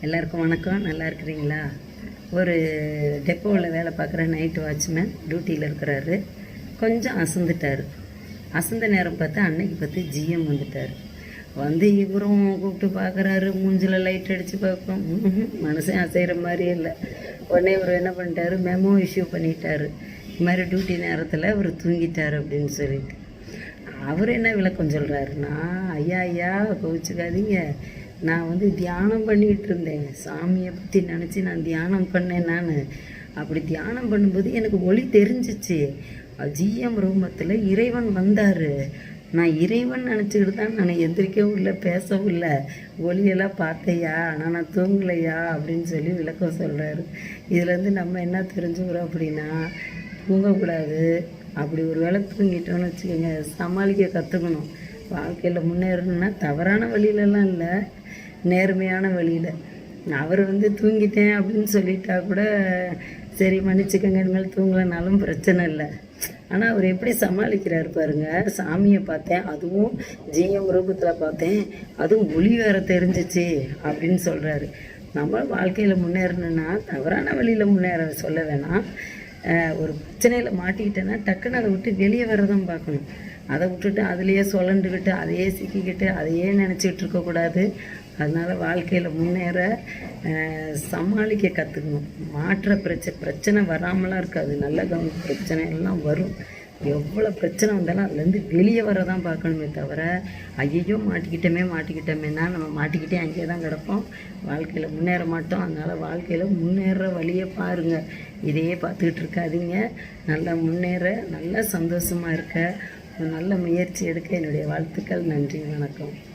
எல்லாருக்கும் வணக்கம். நல்லா இருக்கிறீங்களா? ஒரு டெப்போவில் வேலை பார்க்குற நைட்டு வாட்ச்மேன் டியூட்டியில் இருக்கிறாரு. கொஞ்சம் அசந்துட்டார். அசந்த நேரம் பார்த்தா அன்னைக்கு பார்த்து ஜிஎம் வந்துட்டார். வந்து இவரும் கூப்பிட்டு பார்க்குறாரு. மூஞ்சில் லைட் அடித்து பார்ப்போம். ம்ஹும், அசைகிற மாதிரியே இல்லை. உடனே இவர் என்ன பண்ணிட்டாரு? மெமோ இஷ்யூ பண்ணிட்டாரு. இது மாதிரி டியூட்டி நேரத்தில் இவர் தூங்கிட்டார் அப்படின்னு சொல்லிட்டு. அவர் என்ன விளக்கம் சொல்கிறாருன்னா ஐயா ஐயா கோவிச்சுக்காதீங்க. நான் வந்து தியானம் பண்ணிகிட்டு இருந்தேன். சாமியை பற்றி நினச்சி நான் தியானம் பண்ணேன் நான். அப்படி தியானம் பண்ணும்போது எனக்கு ஒளி தெரிஞ்சிச்சு. ஜிஎம் ரூமத்தில் இறைவன் வந்தார். நான் இறைவன் நினச்சிக்கிட்டு தான் நான் எந்திரிக்கவும் இல்லை பேசவும் இல்லை. ஒளியெல்லாம் பார்த்தையா? ஆனால் நான் தூங்கலையா? அப்படின்னு சொல்லி விளக்கம் சொல்கிறாரு இதுலேருந்து நம்ம என்ன தெரிஞ்சுக்கிறோம் அப்படின்னா தூங்கக்கூடாது. அப்படி ஒரு வேளை தூங்கிட்டோம்னு வச்சுக்கோங்க சமாளிக்க கற்றுக்கணும் வாழ்க்கையில் முன்னேறணும்னா தவறான வழியிலலாம் இல்லை. நேர்மையான வழியில். அவர் வந்து தூங்கிட்டேன் அப்படின்னு சொல்லிட்டா கூட சரி மன்னிச்சுக்கங்க இனிமேல் தூங்கலைனாலும் பிரச்சனை இல்லை. ஆனால் அவர் எப்படி சமாளிக்கிறார் பாருங்க. சாமியை பார்த்தேன் அதுவும் ஜிஎம் ரூபத்தில் பார்த்தேன் அதுவும் ஒளி வேற தெரிஞ்சிச்சு அப்படின்னு சொல்கிறாரு நம்ம வாழ்க்கையில் முன்னேறணும்னா தவறான வழியில் முன்னேற சொல்ல வேணாம். ஒரு பிரச்சனையில் மாட்டிக்கிட்டேன்னா டக்குன்னு அதை விட்டு வெளியே வரதான் பார்க்கணும். அதை விட்டுட்டு அதுலேயே சுழண்டுக்கிட்டு அதையே சிக்கிக்கிட்டு அதையே நினச்சிக்கிட்டு இருக்கக்கூடாது அதனால் வாழ்க்கையில் முன்னேற சமாளிக்க கற்றுக்கணும் மாற்ற பிரச்சனை பிரச்சனை வராமலாம் இருக்காது. நல்ல கவனம் பிரச்சனை எல்லாம் வரும். எவ்வளோ பிரச்சனை வந்தாலும் அதுலேருந்து வெளியே வர தான் பார்க்கணுமே தவிர ஐயையோ மாட்டிக்கிட்டோமே மாட்டிக்கிட்டோமேனா நம்ம மாட்டிக்கிட்டே அங்கேயே தான் கிடப்போம். வாழ்க்கையில் முன்னேற மாட்டோம். அதனால் வாழ்க்கையில் முன்னேற வழியை பாருங்கள் இதையே பார்த்துக்கிட்டு இருக்காதிங்க. நல்லா முன்னேற நல்லா சந்தோஷமாக இருக்க. நல்ல முயற்சி எடுக்க என்னுடைய வாழ்த்துக்கள் நன்றி வணக்கம்.